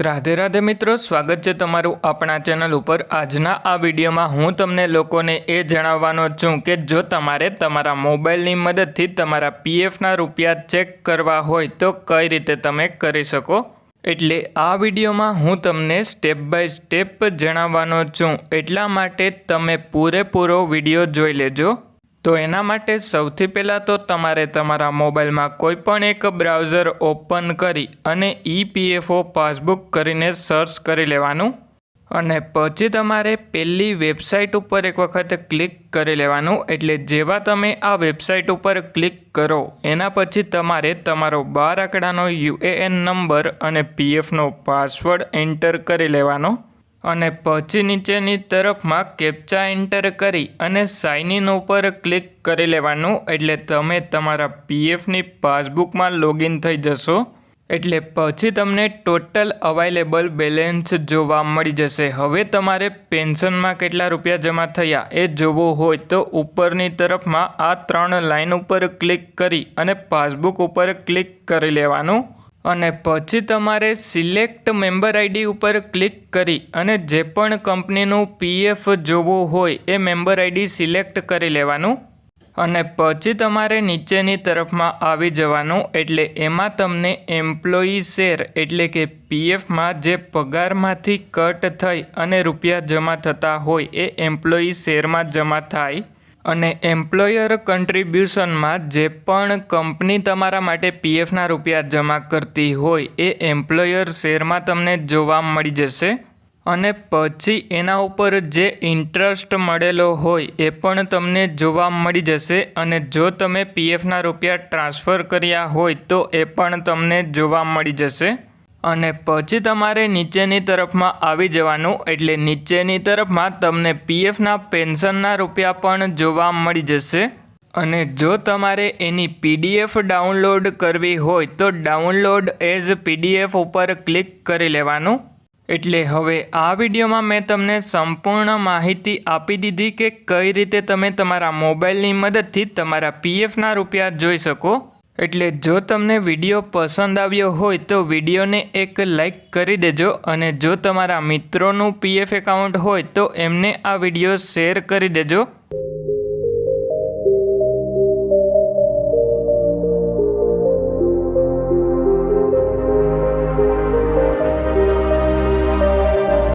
રાધે રાધે મિત્રો, સ્વાગત છે તમારું આપણા ચેનલ ઉપર. આજના આ વિડીયોમાં હું તમને લોકોને એ જણાવવાનો છું કે જો તમારે તમારા મોબાઈલની મદદથી તમારા પીએફના રૂપિયા ચેક કરવા હોય તો કઈ રીતે તમે કરી શકો? એટલે આ વિડીયોમાં હું તમને સ્ટેપ બાય સ્ટેપ જણાવવાનો છું. એટલા માટે તમે પૂરેપૂરો વીડિયો જોઈ લેજો. તો એના માટે સૌથી પહેલાં તો તમારે તમારા મોબાઈલમાં કોઈ પણ એક બ્રાઉઝર ઓપન કરી અને ઈપીએફઓ પાસબુક કરીને સર્ચ કરી લેવાનું. અને પછી તમારે પહેલી વેબસાઇટ ઉપર એક વખત ક્લિક કરી લેવાનું. એટલે જેવા તમે આ વેબસાઇટ ઉપર ક્લિક કરો, એના પછી તમારે તમારો બાર આંકડાનો યુએએન નંબર અને પીએફનો પાસવર્ડ એન્ટર કરી લેવાનો. અને પછી નીચેની તરફમાં કેપ્ચા એન્ટર કરી અને સાઇન ઇન ઉપર ક્લિક કરી લેવાનું. એટલે તમે તમારા પીએફની પાસબુકમાં લોગિન થઈ જશો. એટલે પછી તમને ટોટલ અવાઇલેબલ બેલેન્સ જોવા મળી જશે. હવે તમારે પેન્શનમાં કેટલા રૂપિયા જમા થયા એ જોવો હોય તો ઉપરની તરફમાં આ ત્રણ લાઇન ઉપર ક્લિક કરી અને પાસબુક ઉપર ક્લિક કરી લેવાનું. અને પછી તમારે સિલેક્ટ મેમ્બર આઈડી ઉપર ક્લિક કરી અને જે પણ કંપનીનું પીએફ જોવું હોય એ મેમ્બર આઈડી સિલેક્ટ કરી લેવાનું. અને પછી તમારે નીચેની તરફમાં આવી જવાનું એટલે એમાં તમને એમ્પ્લોયી શેર એટલે કે પીએફમાં જે પગારમાંથી કટ થઈ અને રૂપિયા જમા થતા હોય એ એમ્પ્લોયી શેરમાં જમા થાય. અને એમ્પ્લોયર કન્ટ્રીબ્યુશનમાં જે પણ કંપની તમારા માટે પીએફના રૂપિયા જમા કરતી હોય એ એમ્પ્લોયર શેરમાં તમને જોવા મળી જશે. અને પછી એના ઉપર જે ઇન્ટરેસ્ટ મળેલો હોય એ પણ તમને જોવા મળી જશે અને જો તમે પીએફના રૂપિયા ટ્રાન્સફર કર્યા હોય તો એ પણ તમને જોવા મળી જશે. અને પછી તમારે નીચેની તરફમાં આવી જવાનું. એટલે નીચેની તરફમાં તમને પીએફના પેન્શનના રૂપિયા પણ જોવા મળી જશે. અને જો તમારે એની પીડીએફ ડાઉનલોડ કરવી હોય, તો ડાઉનલોડ એઝ પીડીએફ ઉપર ક્લિક કરી લેવાનું. એટલે હવે આ વિડીયોમાં મેં તમને સંપૂર્ણ માહિતી આપી દીધી કે કઈ રીતે તમે તમારા મોબાઈલની મદદથી તમારા પીએફના રૂપિયા જોઈ શકો. એટલે જો તમને વીડિયો પસંદ આવ્યો હોય તો વિડીયોને એક લાઈક કરી દેજો અને જો તમારા મિત્રોનું પીએફ એકાઉન્ટ હોય તો એમને આ વીડિયો શેર કરી દેજો.